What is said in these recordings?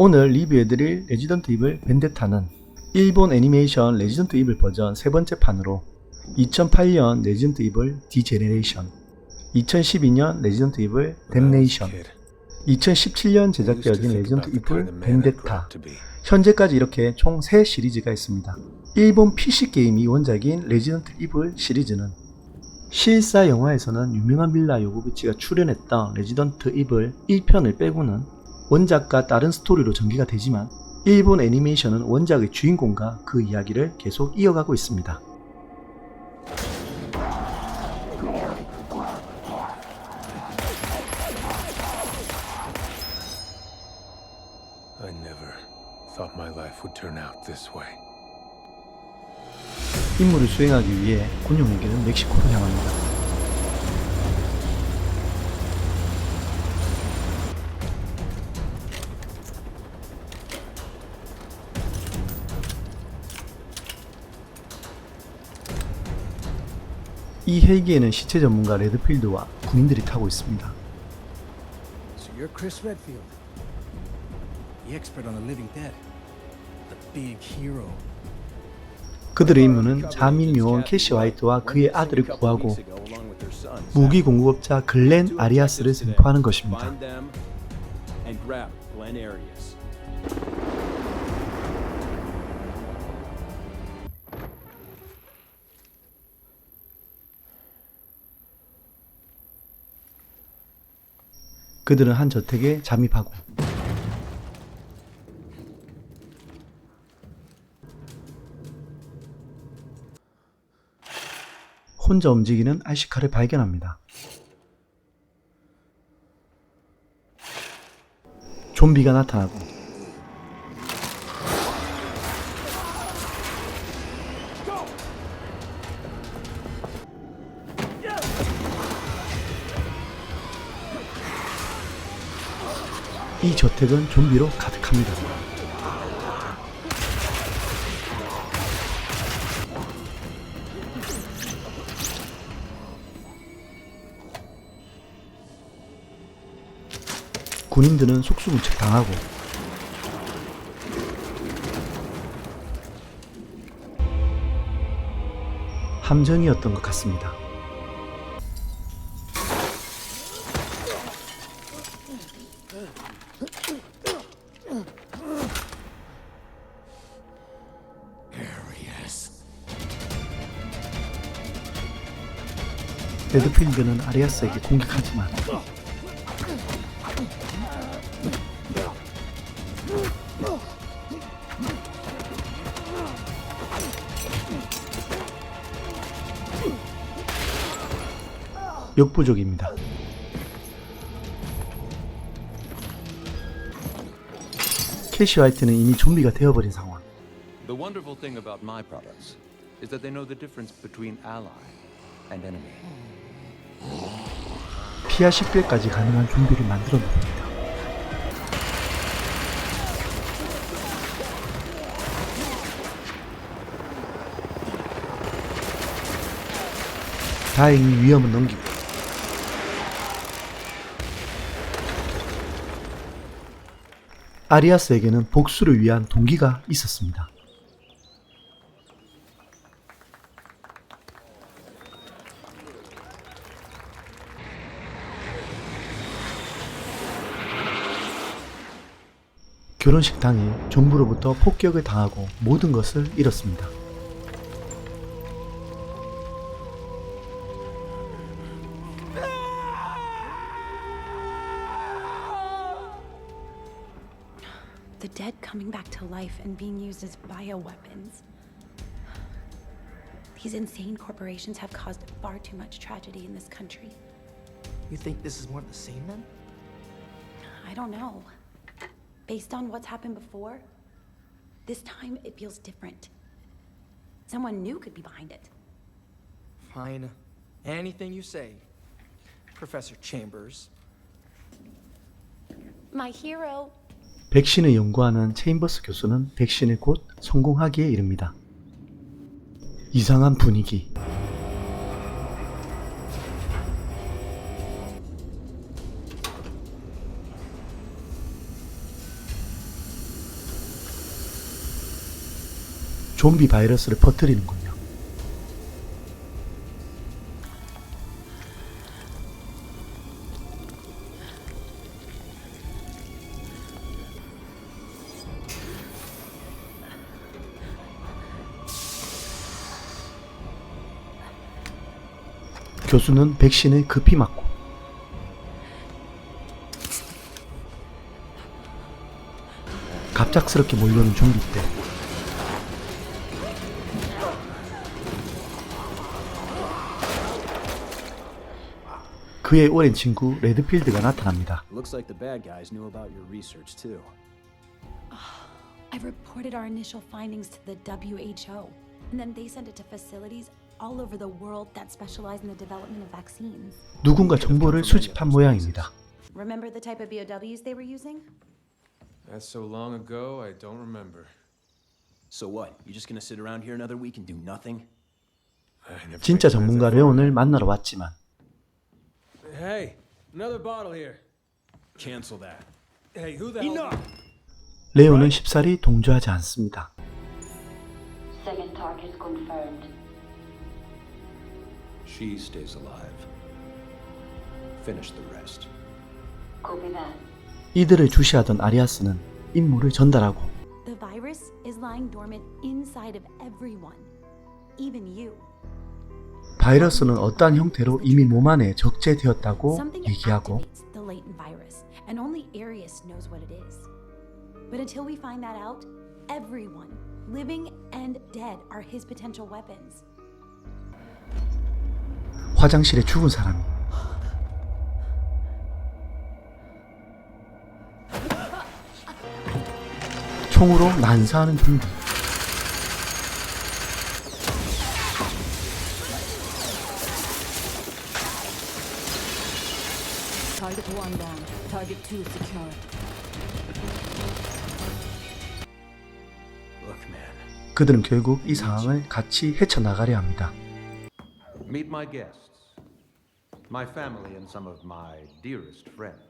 오늘 리뷰해드릴 레지던트 이블 벤데타는 일본 애니메이션 레지던트 이블 버전 세 번째 판으로 2008년 레지던트 이블 디제네레이션 2012년 레지던트 이블 댐네이션 2017년 제작되어진 레지던트 이블 벤데타 현재까지 이렇게 총 3시리즈가 있습니다. 일본 PC게임이 원작인 레지던트 이블 시리즈는 실사 영화에서는 유명한 밀라 요고비치가 출연했던 레지던트 이블 1편을 빼고는 원작과 다른 스토리로 전개가 되지만 일본 애니메이션은 원작의 주인공과 그 이야기를 계속 이어가고 있습니다. 임무를 수행하기 위해 군용에게는 멕시코로 향합니다. 이 헬기에는 시체 전문가 레드필드와 군인들이 타고 있습니다. So you're Chris Redfield, the expert on the living dead, the big hero. 그들의 임무는 자민 요원 캐시 화이트와 그의 아들을 구하고 무기 공급업자 글렌 아리아스를 생포하는 것입니다. And grab Glen. 그들은 한 저택에 잠입하고 혼자 움직이는 아시카를 발견합니다. 좀비가 나타나고 이 저택은 좀비로 가득합니다. 군인들은 속수무책 당하고 함정이었던 것 같습니다. 레드필드는 아리아스에게 공격하지만 역부족입니다. 캐시 화이트는 이미 좀비가 되어버린 상황. The wonderful thing about my products is that they know the difference between ally and enemy. 피하 식별까지 가능한 좀비를 만들어 놓습니다. 다행히 위험은 넘기고 아리아스에게는 복수를 위한 동기가 있었습니다. 결혼 식 당일 정부로부터 폭격을 당하고 모든 것을 잃었습니다. The dead coming back to life and being used as bioweapons. These insane corporations have caused far too much tragedy in this country. You think this is more of the same then? I don't know. Based on what's happened before, this time it feels different. Someone new could be behind it. Fine. Anything you say. Professor Chambers. My hero. 백신을 연구하는 체인버스 교수는 백신을 곧 성공하기에 이릅니다. 이상한 분위기. 좀비 바이러스를 퍼뜨리는군요. 교수는 백신을 급히 맞고 갑작스럽게 몰려오는 좀비 때 그의 오랜 친구 레드필드가 나타납니다. Looks like the bad guys knew about your research too. I reported our initial findings to the WHO, and then they sent it to facilities all over the world that specialize in the development of vaccines. 누군가 정보를 수집한 모양입니다. Remember the type of BOWs they were using? That's so long ago, I don't remember. So what? You just gonna sit around here another week and do nothing? 진짜 전문가 레온을 만나러 왔지만. Hey, another bottle here. Cancel that. Hey, who the hell? 레온은 쉽사리 동조하지 않습니다. Second target confirmed. She stays alive. Finish the rest. Copy that. 이들을 주시하던 아리아스는 임무를 전달하고 The virus is lying dormant inside of everyone, even you. 바이러스는 어떠한 형태로 이미 몸 안에 적재되었다고 얘기하고 activates the latent virus, and only Arius knows what it is. But until we find that out, everyone, living and dead, are his potential weapons. 화장실에 죽은 사람이 총으로 난사하는 좀비 Target one down. Target two secure. Look, man. 그들은 결국 이 상황을 같이 헤쳐나가려 합니다. Meet my guests. My family and some of my dearest friends.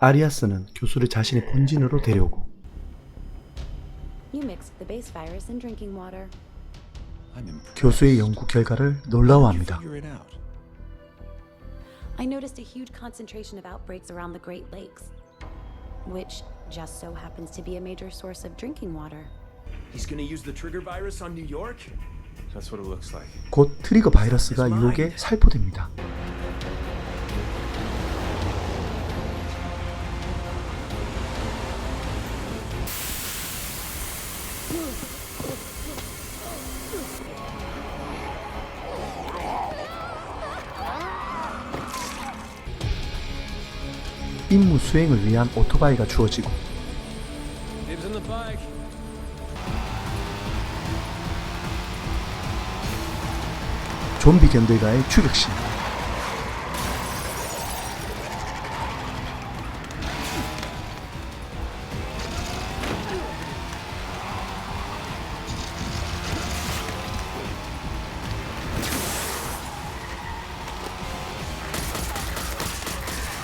아리아스는 교수를 자신의 본진으로 데려오고 You mixed the base virus in drinking water. 교수의 연구 결과를 놀라워합니다. Figure it out. I noticed a huge concentration of outbreaks around the Great Lakes, which just so happens to be a major source of drinking water. He's gonna use the trigger virus on New York? That's what it looks like. 곧 트리거 바이러스가 유혹에 살포됩니다. 임무 수행을 위한 오토바이가 주어지고. 좀비 견들가의 추격신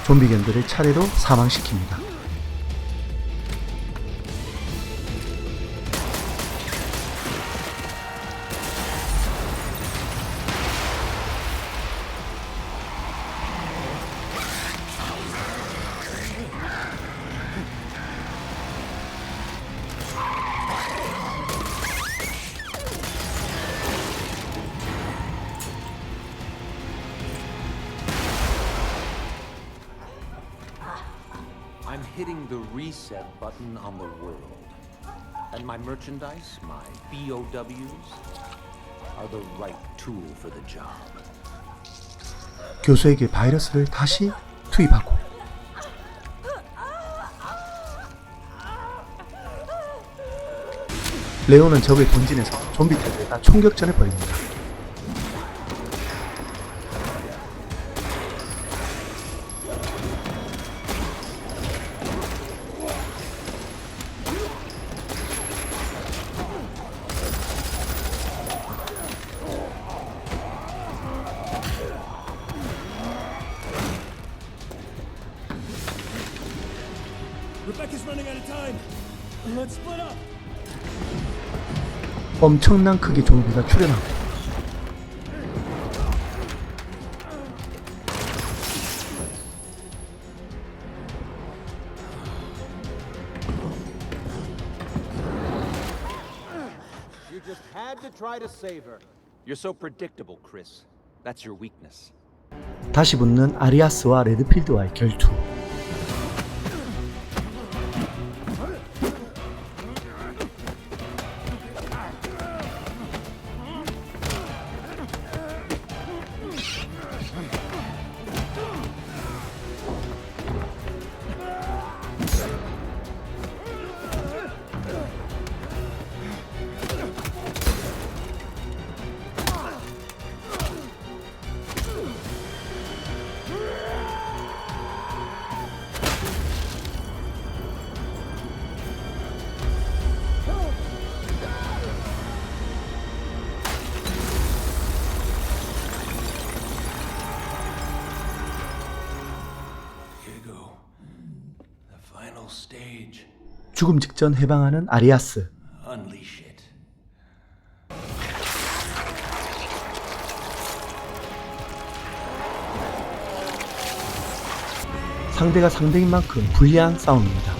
좀비 견들을 차례로 사망시킵니다. Hitting the reset button on the world. And my merchandise, my BOWs, are the right tool for the job. 교수에게 바이러스를 다시 투입하고 레오는 적의 본진에서 좀비 태그에다 총격전을 벌입니다. Rebecca's running out of time. Let's split up. 엄청난 크기 좀비가 출현합니다. You just had to try to save her. You're so predictable, Chris. That's your weakness. 다시 붙는 아리아스와 레드필드와의 결투. 죽음 직전 해방하는 아리아스. 상대가 상대인 만큼 불리한 싸움입니다.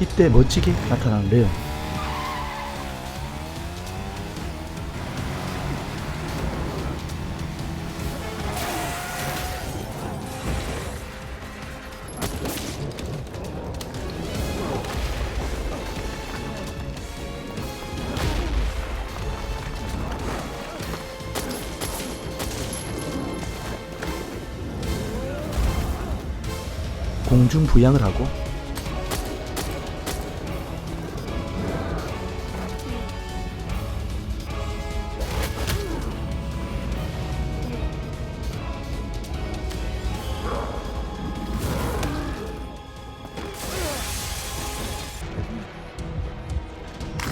이때 멋지게 나타난 레온. 공중 부양을 하고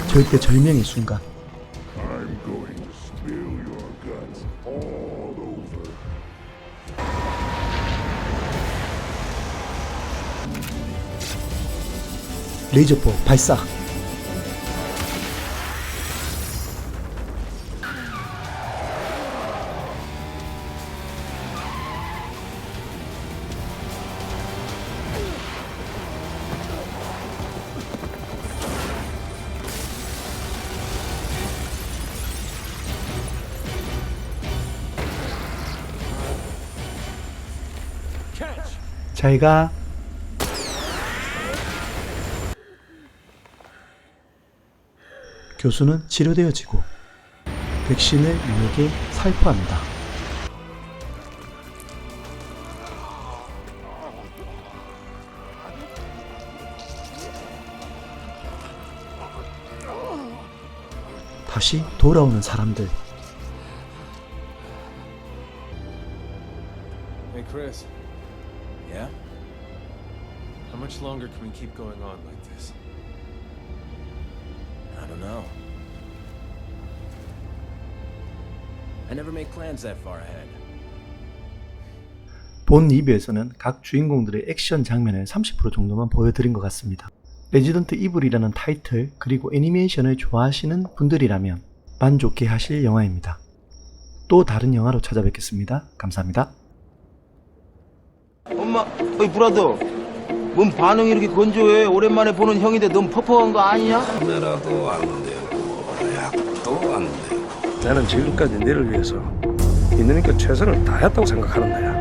절대 절명의 순간 레이저포 발사. 잘가 교수는 치료되어지고 백신을 유에게 살포합니다. 다시 돌아오는 사람들 Hey, Chris. Yeah? How much longer can we keep going on like this? Know. I never make plans that far ahead. 본 리뷰에서는 각 주인공들의 액션 장면을 30% 정도만 보여드린 것 같습니다. 레지던트 이블이라는 타이틀 그리고 애니메이션을 좋아하시는 분들이라면 만족해 하실 영화입니다. 또 다른 영화로 찾아뵙겠습니다. 감사합니다. 엄마, 어이 브라더, 뭔 반응이 이렇게 건조해? 오랜만에 보는 형인데 너무 퍽퍽한 거 아니냐? 카메라도 안 되고 약도 안 되고 나는 지금까지 너를 위해서 있는 힘껏 최선을 다했다고 생각하는 거야.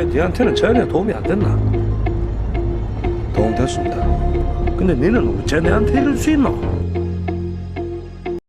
야, 니한테는 전혀 도움이 안 됐나? 도움 됐습니다. 근데 니는 어째 내한테 이럴 수 있노?